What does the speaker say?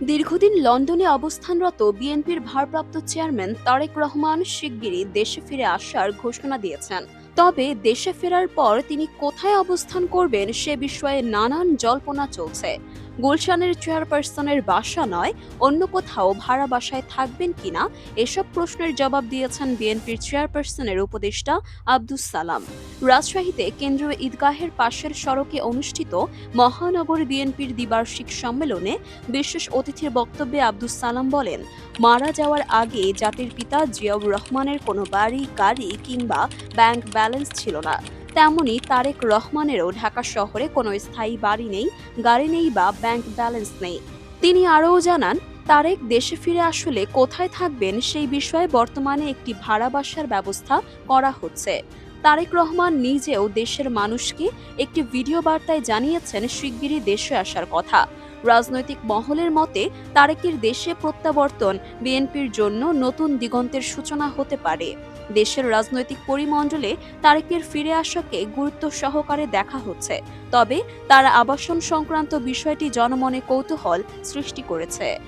দীর্ঘদিন লন্ডনে অবস্থানরত বিএনপির ভারপ্রাপ্ত চেয়ারম্যান তারেক রহমান শিগগিরই দেশে ফিরে আসার ঘোষণা দিয়েছেন। তবে দেশে ফেরার পর তিনি কোথায় অবস্থান করবেন সে বিষয়ে নানান জল্পনা চলছে। গুলশানের চেয়ারপারসনের বাসা নয়, অন্য কোথাও ভাড়া বাসায় থাকবেন কিনা এসব প্রশ্নের জবাব দিয়েছেন বিএনপির চেয়ারপারসনের উপদেষ্টা আব্দুস সালাম। রাজশাহীতে কেন্দ্রীয় ঈদগাহের পাশের সড়কে অনুষ্ঠিত মহানগর বিএনপির দ্বিবার্ষিক সম্মেলনে বিশেষ অতিথির বক্তব্যে আব্দুস সালাম বলেন, মারা যাওয়ার আগে জাতির পিতা জিয়াউর রহমানের কোনো বাড়ি, গাড়ি কিংবা ব্যাংক ব্যালেন্স ছিল না। তেমনি তারেক রহমানেরও ঢাকা শহরে কোনো স্থায়ী বাড়ি নেই, গাড়ি নেই বা ব্যাংক ব্যালেন্স নেই। তিনি আরও জানান, তারেক দেশে ফিরে আসলে কোথায় থাকবেন সেই বিষয়ে বর্তমানে একটি ভাড়া বাসার ব্যবস্থা করা হচ্ছে। তারেক রহমান নিজেও দেশের মানুষকে একটি ভিডিও বার্তায় জানিয়েছেন, শিগগিরই দেশে আসার কথা। রাজনৈতিক মহলের মতে, তারেকের দেশে প্রত্যাবর্তন বিএনপির জন্য নতুন দিগন্তের সূচনা হতে পারে। দেশের রাজনৈতিক পরিমণ্ডলে তারেকের ফিরে আসাকে গুরুত্ব সহকারে দেখা হচ্ছে। তবে তার আবাসন সংক্রান্ত বিষয়টি জনমনে কৌতূহল সৃষ্টি করেছে।